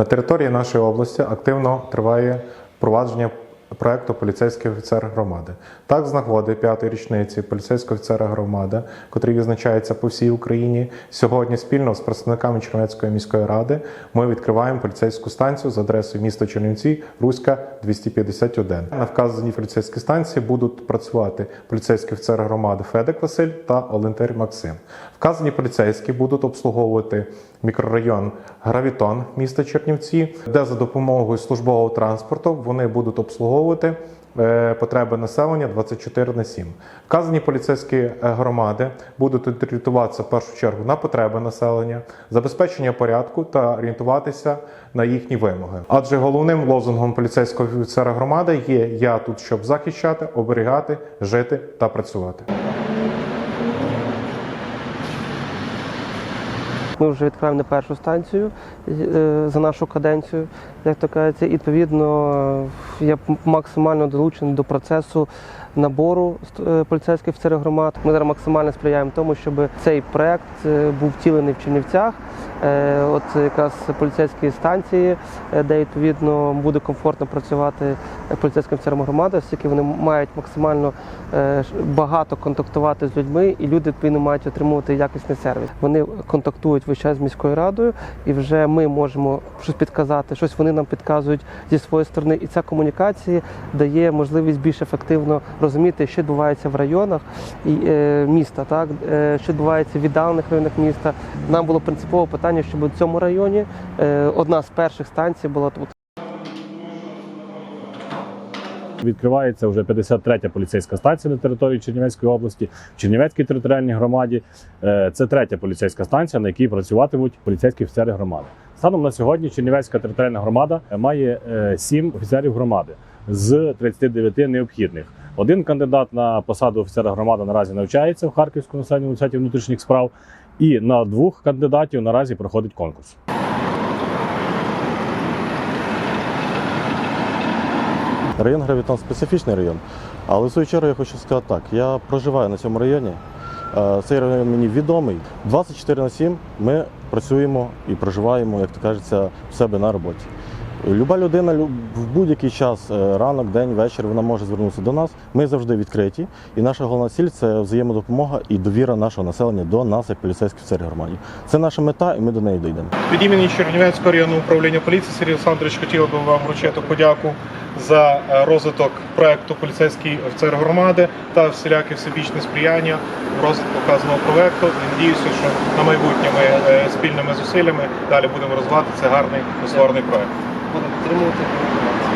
На території нашої області активно триває впровадження проекту Поліцейський офіцер громади. Так, з нагоди п'ятої річниці поліцейського офіцера громади, котрий відзначається по всій Україні, сьогодні спільно з представниками Чернівецької міської ради ми відкриваємо поліцейську станцію з адресою міста Чернівці, Руська 251. На вказаній поліцейській станції будуть працювати поліцейський офіцер громади Федик Василь та Олентер Максим. Вказані поліцейські будуть обслуговувати мікрорайон Гравітон міста Чернівці, де за допомогою службового транспорту вони будуть обслуговувати е, потреби населення 24 на 7. Вказані поліцейські е, громади будуть орієнтуватися в першу чергу на потреби населення, забезпечення порядку та орієнтуватися на їхні вимоги. Адже головним лозунгом поліцейського офіцера громади є я тут, щоб захищати, оберігати, жити та працювати. Ми вже відкриваємо не першу станцію е, за нашу каденцію, як то кажеться. І відповідно е, я максимально долучений до процесу набору е, поліцейських офіцерів громад. Ми зараз максимально сприяємо тому, щоб цей проект е, був втілений в Чернівцях. Е, От якраз поліцейські станції, де відповідно буде комфортно працювати поліцейським офіцерам громади, оскільки вони мають максимально багато контактувати з людьми, і люди відповідно мають отримувати якісний сервіс. Вони контактують весь час з міською радою, і вже ми можемо щось підказати, щось вони нам підказують зі своєї сторони. І ця комунікація дає можливість більш ефективно розуміти, що відбувається в районах і е, міста, так е, що відбувається в віддалених районах міста. Нам було принципове питання, щоб у цьому районі е, одна з перших станцій була тут. Відкривається вже 53-я поліцейська станція на території Чернівецької області, в Чернівецькій територіальній громаді. Це третя поліцейська станція, на якій працюватимуть поліцейські офіцери громади. Станом на сьогодні Чернівецька територіальна громада має е, сім офіцерів громади з 39 необхідних. Один кандидат на посаду офіцера громади наразі навчається в Харківському населеному центрі внутрішніх справ, і на двох кандидатів наразі проходить конкурс. Район Гравітон специфічний район. Але в свою чергу я хочу сказати так: я проживаю на цьому районі. Е, Цей район мені відомий. 24 на 7 ми працюємо і проживаємо, як то кажеться, в себе на роботі. Люба людина лю- в будь-який час, е, ранок, день, вечір, вона може звернутися до нас. Ми завжди відкриті. І наша головна ціль це взаємодопомога і довіра нашого населення до нас, як поліцейських офіцерів громаді. Це наша мета, і ми до неї дійдемо. Від імені Чернівецького районного управління поліції Сергій Олександрович хотів би вам вручити подяку за е, розвиток проекту поліцейський офіцер громади та всіляке всебічне сприяння в розвитку вказаного проекту. Надіюся, що на майбутнє е, спільними зусиллями далі будемо розвивати цей гарний створений проект. まだ車持ってない